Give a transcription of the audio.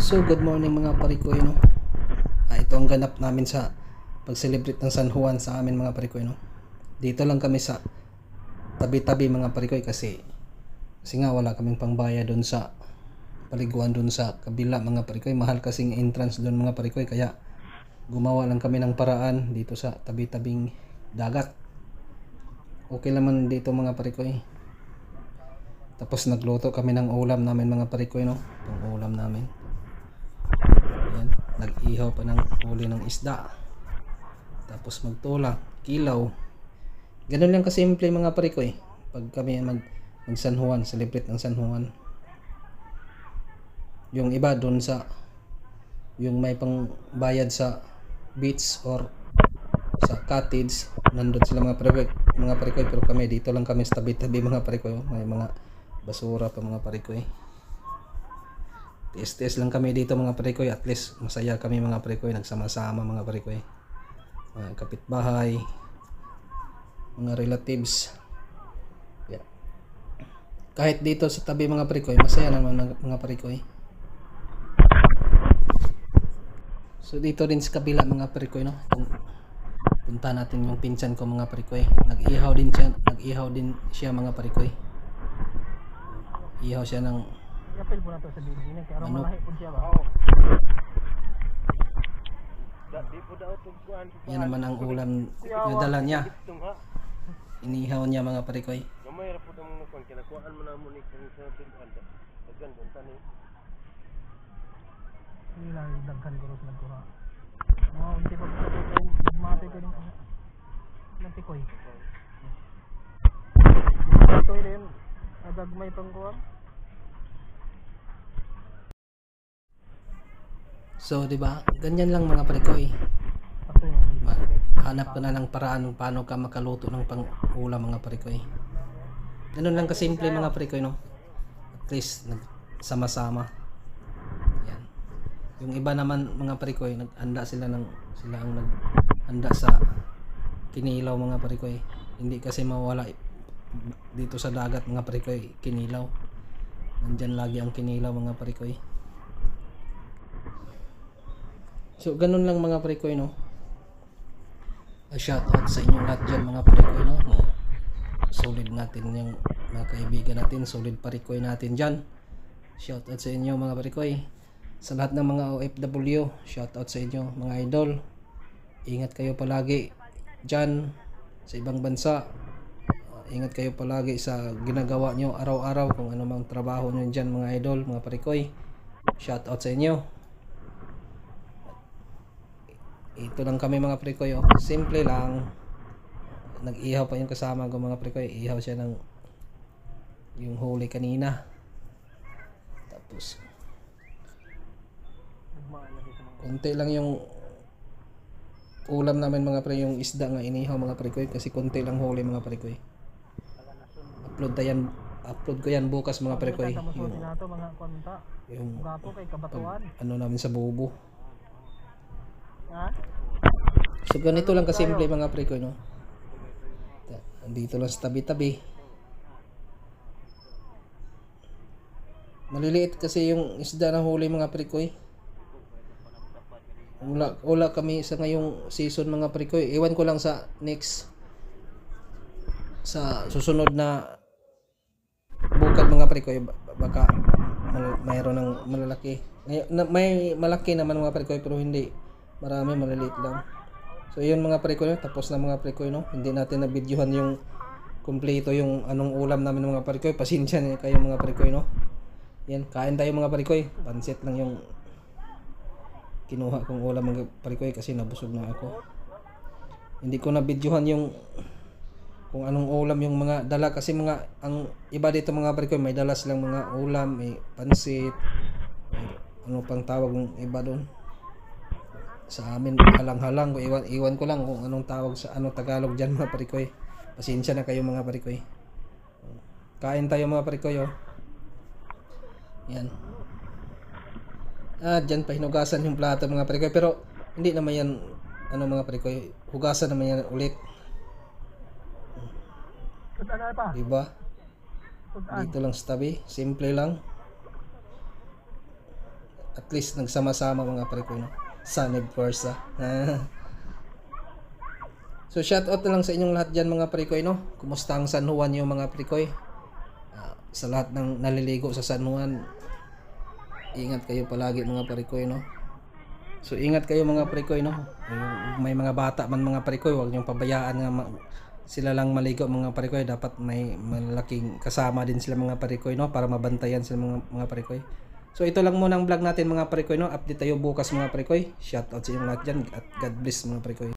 So, good morning mga parikoy, no? Ah, ito ang ganap namin sa pag-celebrate ng San Juan sa amin mga parikoy, no? Dito lang kami sa tabi-tabi mga parikoy kasi kasi nga wala kaming pangbaya doon sa paliguan doon sa kabila mga parikoy. Mahal kasing entrance doon mga parikoy kaya gumawa lang kami ng paraan dito sa tabi-tabing dagat. Okay naman dito mga parikoy. Tapos nagluto kami ng ulam namin mga parikoy, no? Itong ulam namin. Ayan, nag-ihaw pa ng huli ng isda. Tapos magtulak, kilaw. Ganun lang kasimple mga parikoy. Pag kami mag, mag San Juan, celebrate ng San Juan. Yung iba doon sa yung may pang bayad sa beach or sa cottage, nandun sila mga parikoy, mga parikoy pero kami dito lang kami sa tabi-tabi mga parikoy. May mga basura pa mga parikoy. Tiis-tiis lang kami dito mga parikoy. At least masaya kami mga parikoy. Nagsama-sama mga parikoy. Mga kapitbahay. Mga relatives. Yeah. Kahit dito sa tabi mga parikoy, masaya naman mga, mga. So dito rin sa kabila mga parikoy no. Kung punta natin yung pinsan ko mga parikoy. Nag-ihaw din siya, nag-ihaw din siya mga parikoy. Ihaw siya ng Yapil po na to sa Pilipinas. Kaya Ano? ano? malahi po siya ba? Di po daw tugkuan. yan naman ang ulam na dala niya. Inihaw niya mga parikoy. Gamay ra po tong nakon kinakuan mo na mo ni kung sa tugan. Dagan don tani. Hindi lang yung daghan ko rin nagkura. Mga unti pa po ito. Mati ko rin ano. Ilang tikoy. Ito rin. Agagmay pang So, 'di ba? Ganyan lang mga. Ito yung Ma- hanap ka na ng paraan paano ka makaluto ng pang-ulam mga parikoy. Ganun lang kasimple mga parikoy, no? At least nagsama-sama. Yan. Yung iba naman mga parikoy, naghanda sila ng sila ang naghanda sa kinilaw mga parikoy. Hindi kasi mawala dito sa dagat mga parikoy, kinilaw. Nandyan lagi ang kinilaw mga parikoy. So, ganun lang mga parikoy, no? A shout out sa inyo lahat dyan mga parikoy no? Na solid natin yung mga kaibigan natin solid parikoy natin dyan. Shout out sa inyo mga parikoy sa lahat ng mga OFW shout out sa inyo mga idol. Ingat kayo palagi dyan sa ibang bansa. Ingat kayo palagi sa ginagawa nyo araw-araw kung ano mang trabaho nyo dyan mga idol mga parikoy shout out sa inyo ito lang kami mga prekoy oh. Simple lang. Nag-ihaw pa yung kasama ko mga prekoy. Ihaw siya ng yung huli kanina. Tapos konti lang yung ulam namin mga pre yung isda nga inihaw mga prekoy kasi konti lang huli mga prekoy. Upload ta yan upload ko yan bukas mga musuti Yung, na yung kabatuan. ano namin sa bubo. Ha? So ganito lang kasimple mga prekoy no. Andito lang sa tabi-tabi. Maliliit kasi yung isda na huli mga prekoy. Wala, wala kami sa ngayong season mga prekoy. Iwan ko lang sa next sa susunod na bukad mga prekoy ba- baka mayroon ng malalaki. May malaki naman mga prekoy pero hindi marami maliliit lang. So yun mga no? tapos na mga prekoy no. Hindi natin na videohan yung kumpleto yung anong ulam namin mga prekoy. Pasensya na kayo mga prekoy no. Yan, kain tayo mga parikoy. Pansit lang yung kinuha kong ulam mga parikoy kasi nabusog na ako. Hindi ko na videohan yung kung anong ulam yung mga dala kasi mga ang iba dito mga parikoy may dala silang mga ulam, may pansit, may ano pang tawag ng iba doon. Sa amin halang-halang iwan iwan ko lang kung anong tawag sa ano Tagalog diyan mga parikoy. Pasensya na kayo mga parikoy. Kain tayo mga parikoy oh. Yan. Ah, dyan pa hinugasan yung plato mga parikoy. Pero, hindi naman yan, ano mga parikoy, hugasan naman yan ulit. Diba? Dito lang sa tabi. Simple lang. at least nagsama-sama mga parikoy no. Sunny Forza. so shout out na lang sa inyong lahat diyan mga parikoy no. Kumusta ang San Juan yung mga parikoy? Ah, sa lahat ng naliligo sa San Juan, ingat kayo palagi mga parikoy no. So ingat kayo mga parikoy no. May mga bata man mga parikoy, huwag niyong pabayaan nga sila lang maligo mga parikoy, dapat may malaking kasama din sila mga parikoy no para mabantayan sila mga mga parikoy. So ito lang muna ang vlog natin mga parikoy no. Update tayo bukas mga parikoy. Shout out sa inyong lahat dyan at God bless mga parikoy.